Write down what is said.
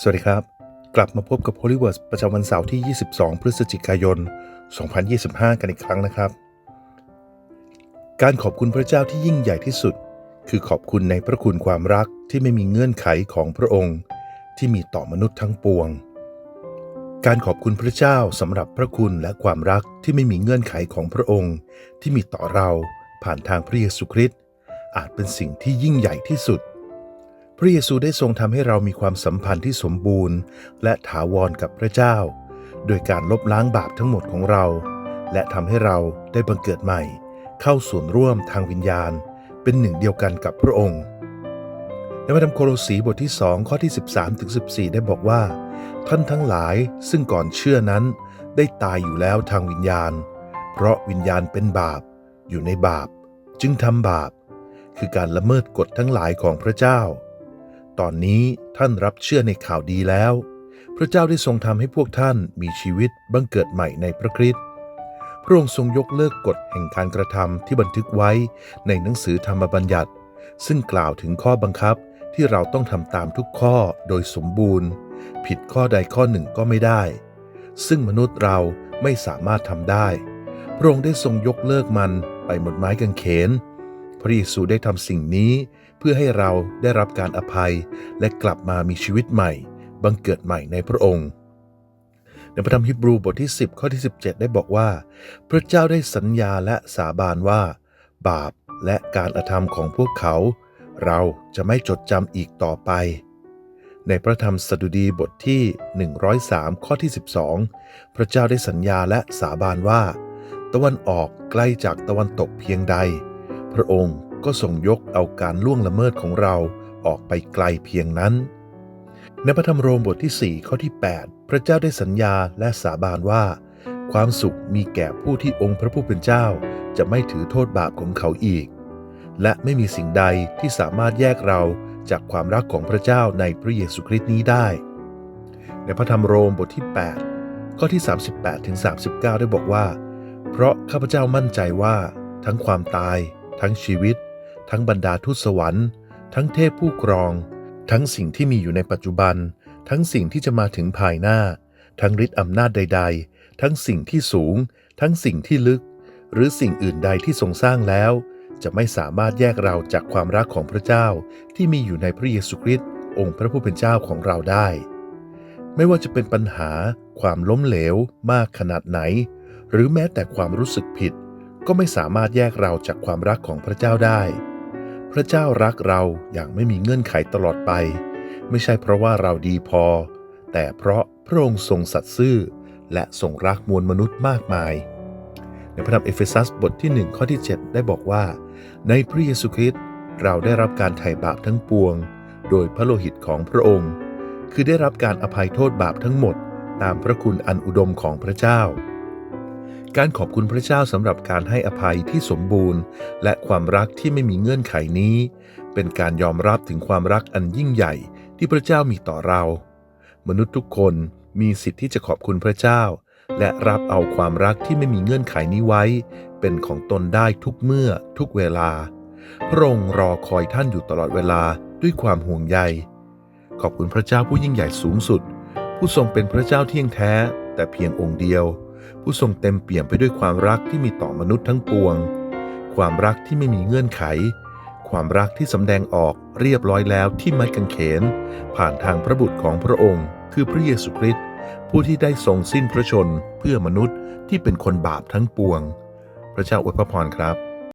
สวัสดีครับ กลับมาพบกับ h o l y w o r d ประจำวันเสาร์ที่ 22 พฤศจิกายน 2025 กันอีกครั้งนะครับ การขอบคุณพระเจ้าที่ยิ่งใหญ่ที่สุด คือขอบคุณในพระคุณความรักที่ไม่มีเงื่อนไขของพระองค์ ที่มีต่อมนุษย์ทั้งปวง การขอบคุณพระเจ้าสำหรับพระคุณและความรักที่ไม่มีเงื่อนไขของพระองค์ ที่มีต่อเราผ่านทางพระเยซูคริสต์อาจเป็นสิ่งที่ยิ่งใหญ่ที่สุด ระเยซูได้ทรงทำให้เรามีความสัมพันธ์ที่สมบูรณ์ และถาวรกับพระเจ้า โดยการลบล้างบาปทั้งหมดของเรา และทำให้เราได้บังเกิดใหม่ เข้าส่วนร่วมทางวิญญาณ เป็นหนึ่งเดียวกันกับพระองค์ในพระธรรมโคโลสีบทที่ 2 ข้อที่ 13ถึง14 ได้บอกว่า ท่านทั้งหลายซึ่งก่อนเชื่อนั้นได้ตายอยู่แล้วทางวิญญาณ เพราะวิญญาณเป็นบาป อยู่ในบาป จึงทำบาป คือการละเมิดกฎทั้งหลายของพระเจ้า ตอนนี้ท่านรับเชื่อในข่าวดีแล้ว พระเจ้าได้ทรงทำให้พวกท่านมีชีวิตบังเกิดใหม่ในพระคริสต์พระองค์ทรงยกเลิกกฎแห่งการกระทำที่บันทึกไว้ในหนังสือธรรมบัญญัติ ซึ่งกล่าวถึงข้อบังคับที่เราต้องทำตามทุกข้อโดยสมบูรณ์ ผิดข้อใดข้อหนึ่งก็ไม่ได้ ซึ่งมนุษย์เราไม่สามารถทำได้ พระองค์ได้ทรงยกเลิกมันไปหมดไม้กางเขน พระเยซูได้ทำสิ่งนี้ เพื่อให้เราได้รับการอภัย และกลับมามีชีวิตใหม่ บังเกิดใหม่ในพระองค์ ในพระธรรมฮีบรูบทที่ 10 ข้อที่ 17 ได้บอกว่า พระเจ้าได้สัญญาและสาบานว่า บาปและการอธรรมของพวกเขา เราจะไม่จดจำอีกต่อไป ในพระธรรมสดุดีบทที่ 103 ข้อที่ 12 พระเจ้าได้สัญญาและสาบานว่า ตะวันออกใกล้จากตะวันตกเพียงใด พระองค์ก็ทรงยกเอาการล่วงละเมิดของเราออกไปไกลเพียงนั้น ในพระธรรมโรมบทที่ 4 ข้อที่ 8 พระเจ้าได้สัญญาและสาบานว่า ความสุขมีแก่ผู้ที่องค์พระผู้เป็นเจ้า จะไม่ถือโทษบาปของเขาอีก และไม่มีสิ่งใดที่สามารถแยกเราจากความรักของพระเจ้าในพระเยซูคริสต์นี้ได้ ในพระธรรมโรมบทที่ 8 ข้อที่ 38ถึง39 ได้บอกว่า เพราะข้าพเจ้ามั่นใจว่า ทั้งความตาย ทั้งชีวิต ทั้งบรรดาทูตสวรรค์ ทั้งเทพผู้ครอง ทั้งสิ่งที่มีอยู่ในปัจจุบัน ทั้งสิ่งที่จะมาถึงภายหน้า ทั้งฤทธิ์อำนาจใด ๆ ทั้งสิ่งที่สูง ทั้งสิ่งที่ลึก หรือสิ่งอื่นใดที่ทรงสร้างแล้ว จะไม่สามารถแยกเราจากความรักของพระเจ้าที่มีอยู่ในพระเยซูคริสต์องค์พระผู้เป็นเจ้าของเราได้ ไม่ว่าจะเป็นปัญหา ความล้มเหลวมากขนาดไหน หรือแม้แต่ความรู้สึกผิด ก็ไม่สามารถแยกเราจากความรักของพระเจ้าได้ พระเจ้ารักเราอย่างไม่มีเงื่อนไขตลอดไป ไม่ใช่เพราะว่าเราดีพอ แต่เพราะพระองค์ทรงสัตย์ซื่อ และทรงรักมวลมนุษย์มากมาย ในพระธรรมเอเฟซัสบทที่ 1 ข้อที่ 7 ได้บอกว่า ในพระเยซูคริสต์เราได้รับการไถ่บาปทั้งปวง โดยพระโลหิตของพระองค์ คือได้รับการอภัยโทษบาปทั้งหมด ตามพระคุณอันอุดมของพระเจ้า การขอบคุณพระเจ้าสำหรับการให้อภัยที่สมบูรณ์ และความรักที่ไม่มีเงื่อนไขนี้ เป็นการยอมรับถึงความรักอันยิ่งใหญ่ที่พระเจ้ามีต่อเรา มนุษย์ทุกคนมีสิทธิ์ที่จะขอบคุณพระเจ้า และรับเอาความรักที่ไม่มีเงื่อนไขนี้ไว้ เป็นของตนได้ทุกเมื่อทุกเวลา พระองค์รอคอยท่านอยู่ตลอดเวลาด้วยความห่วงใย ขอบคุณพระเจ้าผู้ยิ่งใหญ่สูงสุด ผู้ทรงเป็นพระเจ้าเที่ยงแท้ แต่เพียงองค์เดียว ผู้ทรงเต็มเปี่ยมไปด้วยความรักที่มีต่อมนุษย์ทั้งปวง ความรักที่ไม่มีเงื่อนไข ความรักที่สำแดงออกเรียบร้อยแล้วที่ไม้กางเขน ผ่านทางพระบุตรของพระองค์ คือพระเยซูคริสต์ผู้ที่ได้ทรงสิ้นพระชนเพื่อมนุษย์ที่เป็นคนบาปทั้งปวง พระเจ้าอวยพระพรครับ